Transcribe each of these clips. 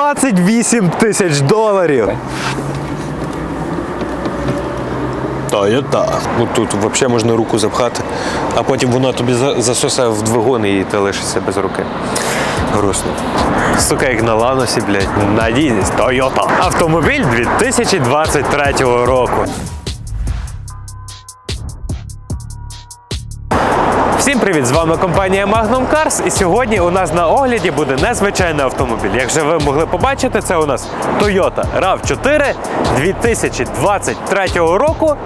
28 тисяч доларів. Toyota. Ну тут взагалі можна руку запхати, а потім вона тобі засосе в двигун і ти лишишся без руки. Грустно. Сука, як на ланосі, блядь. Надійність Тойота. Автомобіль 2023 року. Всім привіт! З вами компанія Magnum Cars. І сьогодні у нас на огляді буде незвичайний автомобіль. Як же ви могли побачити, це у нас Toyota RAV4 2023 року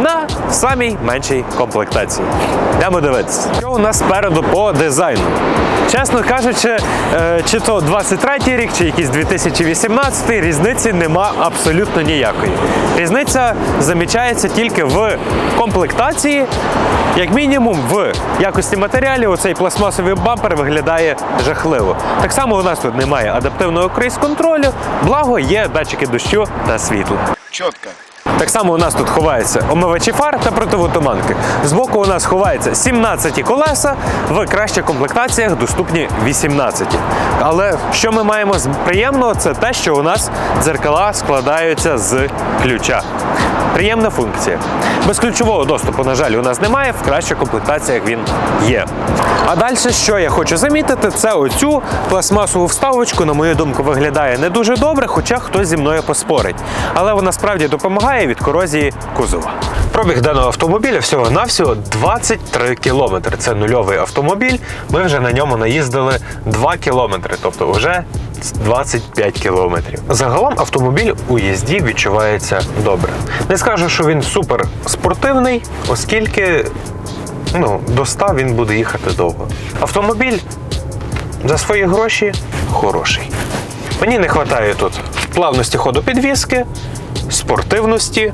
на самій меншій комплектації. Йдемо дивитися, що у нас спереду по дизайну. Чесно кажучи, е, чи то 23 рік, чи якийсь 2018, різниці нема абсолютно ніякої. Різниця замічається тільки в комплектації, як мінімум в якості матеріалів, оцей пластмасовий бампер виглядає жахливо. Так само у нас тут немає адаптивного круїз-контролю, благо є датчики дощу та світла. Четко. Так само у нас тут ховаються омивачі фар та противотуманки. Збоку у нас ховаються 17 колеса, в кращих комплектаціях доступні 18. Але що ми маємо з приємного, це те, що у нас дзеркала складаються з ключа. Приємна функція. Безключового доступу, на жаль, у нас немає, в кращих комплектаціях він є. А далі, що я хочу замітити, це оцю пластмасову вставочку, на мою думку, виглядає не дуже добре, хоча хтось зі мною поспорить. Але вона справді допомагає від корозії кузова. Пробіг даного автомобіля всього-навсього 23 кілометри. Це нульовий автомобіль. Ми вже на ньому наїздили 2 кілометри, тобто вже 25 кілометрів. Загалом автомобіль у їзді відчувається добре. Не скажу, що він супер спортивний, оскільки ну, до 100 він буде їхати довго. Автомобіль за свої гроші хороший. Мені не вистачає тут плавності ходу підвіски, спортивності.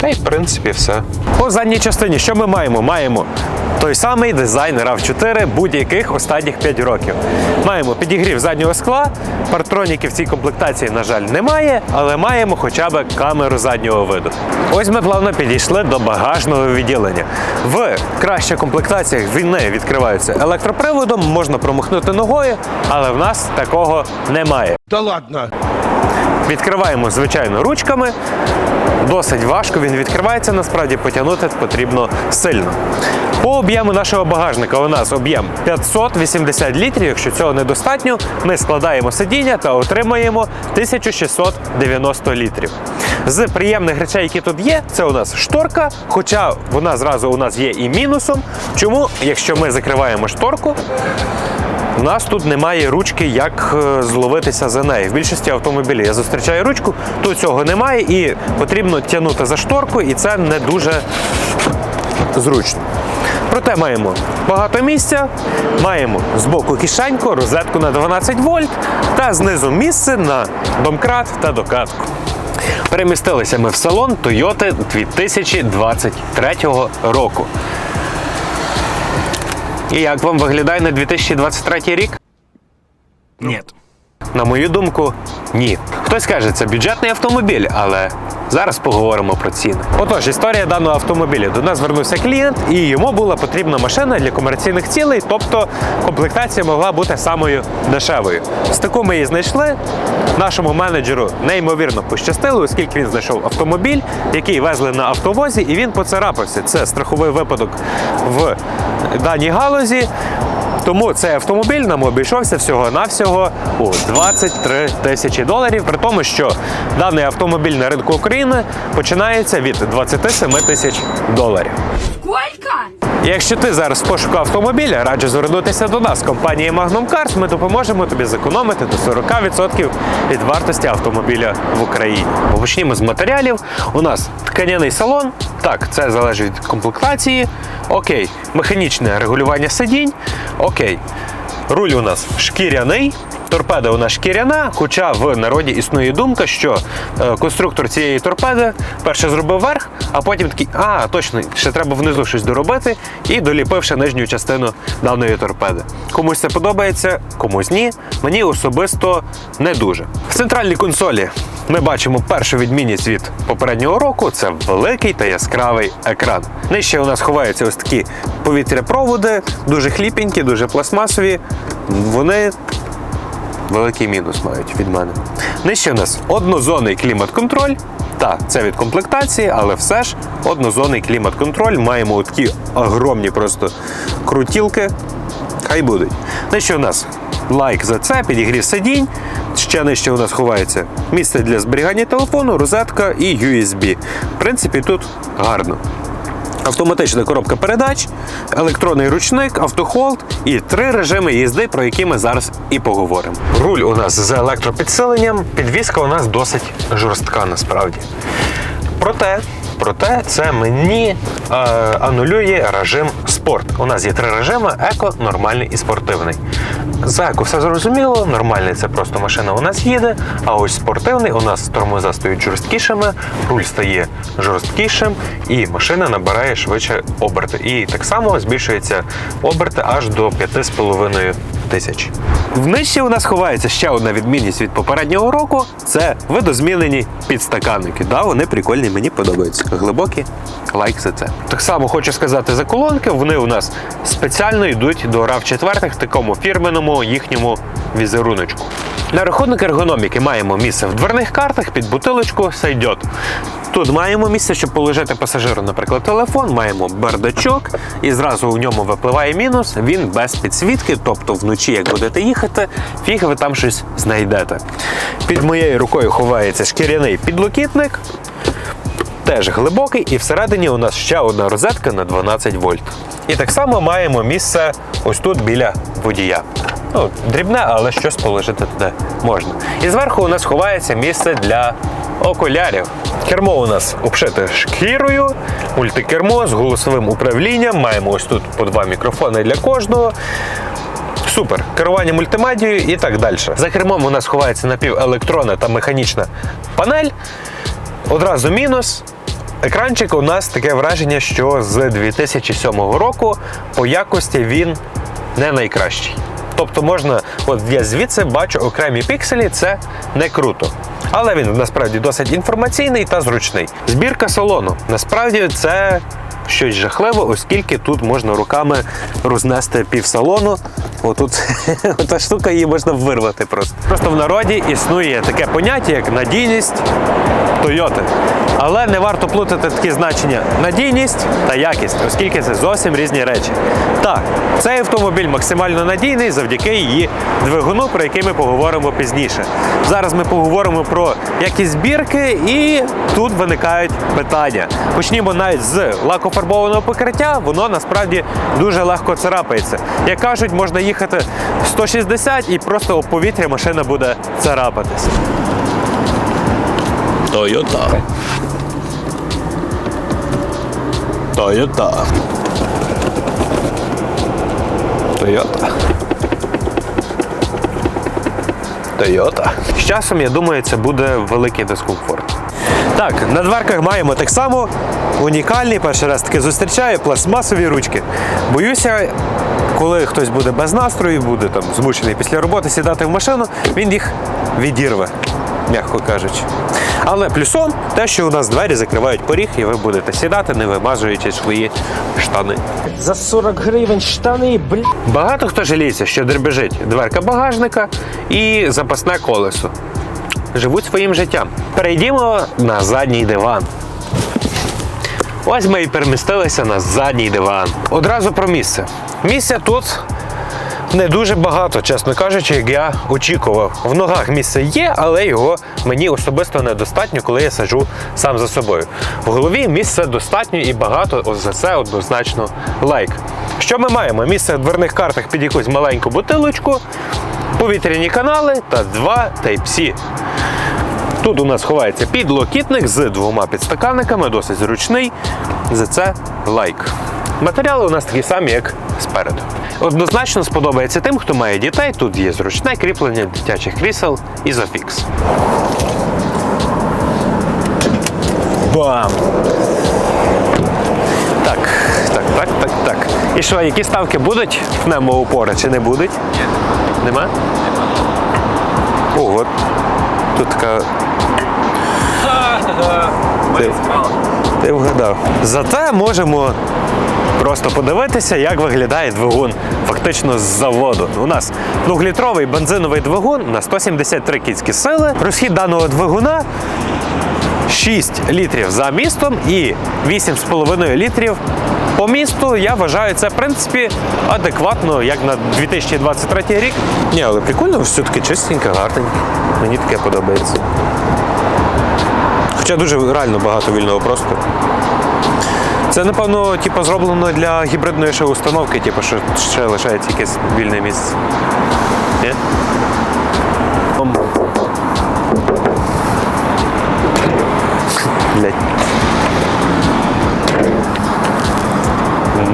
Та й в принципі все. По задній частині, що ми маємо? Маємо той самий дизайн RAV4 будь-яких останніх 5 років. Маємо підігрів заднього скла, партроніків в цій комплектації, на жаль, немає, але маємо хоча б камеру заднього виду. Ось ми плавно підійшли до багажного відділення. В кращих комплектаціях вони відкриваються електроприводом, можна промахнути ногою, але в нас такого немає. Да ладно. Відкриваємо, звичайно, ручками. Досить важко він відкривається, насправді потягнути потрібно сильно. По об'єму нашого багажника у нас об'єм 580 літрів. Якщо цього недостатньо, ми складаємо сидіння та отримаємо 1690 літрів. З приємних речей, які тут є, це у нас шторка, хоча вона зразу у нас є і мінусом. Чому, якщо ми закриваємо шторку, у нас тут немає ручки, як е, зловитися за нею. В більшості автомобілів я зустрічаю ручку, тут цього немає, і потрібно тягнути за шторку, і це не дуже зручно. Проте маємо багато місця, маємо збоку кишеньку, розетку на 12 вольт та знизу місце на домкрат та докатку. Перемістилися ми в салон Toyota 2023 року. І як вам виглядає на 2023 рік? Нет. На мою думку, ні. Хтось каже, це бюджетний автомобіль, але зараз поговоримо про ціни. Отож, історія даного автомобіля. До нас звернувся клієнт, і йому була потрібна машина для комерційних цілей, тобто комплектація могла бути самою дешевою. З таку ми її знайшли. Нашому менеджеру неймовірно пощастило, оскільки він знайшов автомобіль, який везли на автовозі, і він поцарапався. Це страховий випадок в даній галузі. Тому цей автомобіль нам обійшовся всього-навсього у 23 тисячі доларів, при тому, що даний автомобіль на ринку України починається від 27 тисяч доларів. Сколько? Якщо ти зараз в пошуку автомобіля, раджу звернутися до нас, компанії Magnum Cars. Ми допоможемо тобі зекономити до 40% від вартості автомобіля в Україні. Почнімо з матеріалів. У нас тканяний салон. Так, це залежить від комплектації. Окей, механічне регулювання сидінь. Окей. Руль у нас шкіряний. Торпеда у нас шкіряна, хоча в народі існує думка, що е, конструктор цієї торпеди перше зробив верх, а потім такий, а, точно, ще треба внизу щось доробити, і доліпив ще нижню частину даної торпеди. Комусь це подобається, комусь ні. Мені особисто не дуже. В центральній консолі ми бачимо першу відмінність від попереднього року це великий та яскравий екран. Нижче у нас ховаються ось такі повітряпроводи, дуже хліпенькі, дуже пластмасові. Вони великий мінус мають від мене. Нижче у нас однозонний клімат-контроль. Так, це від комплектації, але все ж однозонний клімат-контроль. Маємо такі огромні просто крутілки. Хай будуть. Нижче у нас лайк за це, підігрів сидінь. Ще нижче у нас ховається місце для зберігання телефону, розетка і USB. В принципі, тут гарно. Автоматична коробка передач, електронний ручник, автохолд і три режими їзди, про які ми зараз і поговоримо. Руль у нас з електропідсиленням, підвізка у нас досить жорстка насправді. Проте, проте це мені е, анулює режим спорт. У нас є три режими: еко, нормальний і спортивний. За еко все зрозуміло, нормальний це просто машина у нас їде. А ось спортивний у нас тормоза стають жорсткішими, руль стає жорсткішим, і машина набирає швидше оберти. І так само збільшується оберти аж до 5,5 тисяч. Внижче у нас ховається ще одна відмінність від попереднього року: це видозмінені підстаканники. Да, вони прикольні, мені подобаються. Глибокі лайк за це. Так само хочу сказати за колонки. Вони у нас спеціально йдуть до rav 4 в такому фірменому їхньому візеруночку. На рахунок ергономіки маємо місце в дверних картах під бутилочку сайдьот. Тут маємо місце, щоб положити пасажиру, наприклад, телефон, маємо бардачок, і зразу у ньому випливає мінус. Він без підсвітки, тобто вночі, як будете їхати, фіг ви там щось знайдете. Під моєю рукою ховається шкіряний підлокітник, теж глибокий, і всередині у нас ще одна розетка на 12 вольт. І так само маємо місце ось тут біля водія. Ну, дрібне, але щось положити туди можна. І зверху у нас ховається місце для окулярів. Кермо у нас обшите шкірою, мультикермо з голосовим управлінням. Маємо ось тут по два мікрофони для кожного. Супер. Керування мультимедією і так далі. За кермом у нас ховається напівелектронна та механічна панель. Одразу мінус. Екранчик у нас таке враження, що з 2007 року по якості він не найкращий. Тобто можна, от я звідси бачу окремі пікселі, це не круто. Але він насправді досить інформаційний та зручний. Збірка салону. Насправді це щось жахливе, оскільки тут можна руками рознести пів салону. Отут та штука її можна вирвати просто. Просто в народі існує таке поняття, як надійність Тойоти. Але не варто плутати такі значення надійність та якість, оскільки це зовсім різні речі. Так, цей автомобіль максимально надійний завдяки її двигуну, про який ми поговоримо пізніше. Зараз ми поговоримо про якість збірки, і тут виникають питання. Почнімо навіть з лакофарбованого покриття, воно насправді дуже легко царапається. Як кажуть, можна їхати 160 і просто об повітря машина буде царапатись. Toyota. Toyota. Toyota. Toyota. З часом, я думаю, це буде великий дискомфорт. Так, на дверках маємо так само унікальні, перший раз таки зустрічаю, пластмасові ручки. Боюся, коли хтось буде без настрою, буде там змучений після роботи сідати в машину, він їх відірве, м'яко кажучи. Але плюсом те, що у нас двері закривають поріг, і ви будете сідати, не вимазуючи свої штани. За 40 гривень штани, блін. Багато хто жаліється, що дребежить дверка багажника і запасне колесо. Живуть своїм життям. Перейдімо на задній диван. Ось ми і перемістилися на задній диван. Одразу про місце. Місця тут не дуже багато, чесно кажучи, як я очікував. В ногах місце є, але його мені особисто недостатньо, коли я саджу сам за собою. В голові місця достатньо і багато, ось за це однозначно лайк. Що ми маємо? Місце в дверних картах під якусь маленьку бутилочку, повітряні канали та два Type-C. Тут у нас ховається підлокітник з двома підстаканниками, досить зручний. За це лайк. Матеріали у нас такі самі, як спереду. Однозначно сподобається тим, хто має дітей. Тут є зручне кріплення дитячих крісел Isofix. Бам! Так, так, так, так, так. І що, які ставки будуть пневмоупори чи не будуть? Ні. Нема? Ого. Тут така ти, ти вгадав. Зате можемо просто подивитися, як виглядає двигун фактично з заводу. У нас двохлітровий бензиновий двигун на 173 кінські сили. Розхід даного двигуна 6 літрів за містом і 8,5 літрів по місту. Я вважаю, це в принципі адекватно, як на 2023 рік. Ні, але прикольно, все таки чистенько, гарненько. Мені таке подобається. Хоча дуже реально багато вільного простору. Це, напевно, типу, зроблено для гібридної ще установки, типу, що ще лишається якесь вільне місце. Ні?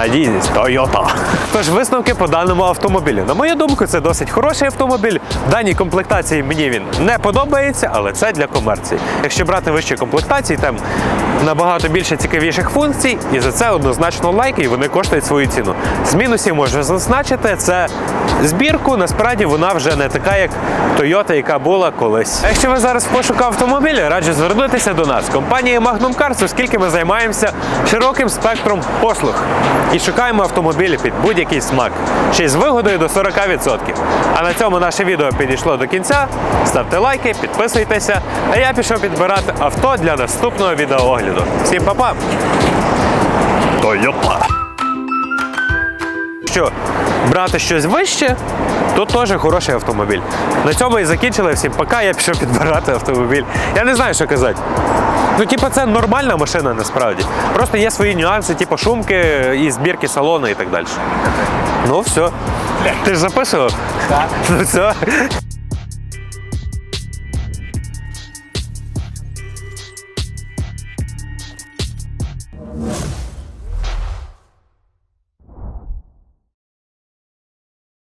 Надійність Toyota. Тож висновки по даному автомобілю. На мою думку, це досить хороший автомобіль. В даній комплектації мені він не подобається, але це для комерції. Якщо брати вищі комплектації, там набагато більше цікавіших функцій, і за це однозначно лайк, і вони коштують свою ціну. З мінусів можу зазначити, це збірку. Насправді вона вже не така, як Toyota, яка була колись. Якщо ви зараз в пошуку автомобіля, раджу звернутися до нас, компанії Magnum Cars, оскільки ми займаємося широким спектром послуг і шукаємо автомобілі під будь-який смак, ще й з вигодою до 40%. А на цьому наше відео підійшло до кінця. Ставте лайки, підписуйтеся. А я пішов підбирати авто для наступного відеоогляду. Всім па-па! Toyota! Якщо брати щось вище, то теж хороший автомобіль. На цьому і закінчили. Всім пока. Я пішов підбирати автомобіль. Я не знаю, що казати. Ну, типу, це нормальна машина насправді. Просто є свої нюанси, типу шумки і збірки салону і так далі. Ну, все. Ти ж записував? Так. Ну все.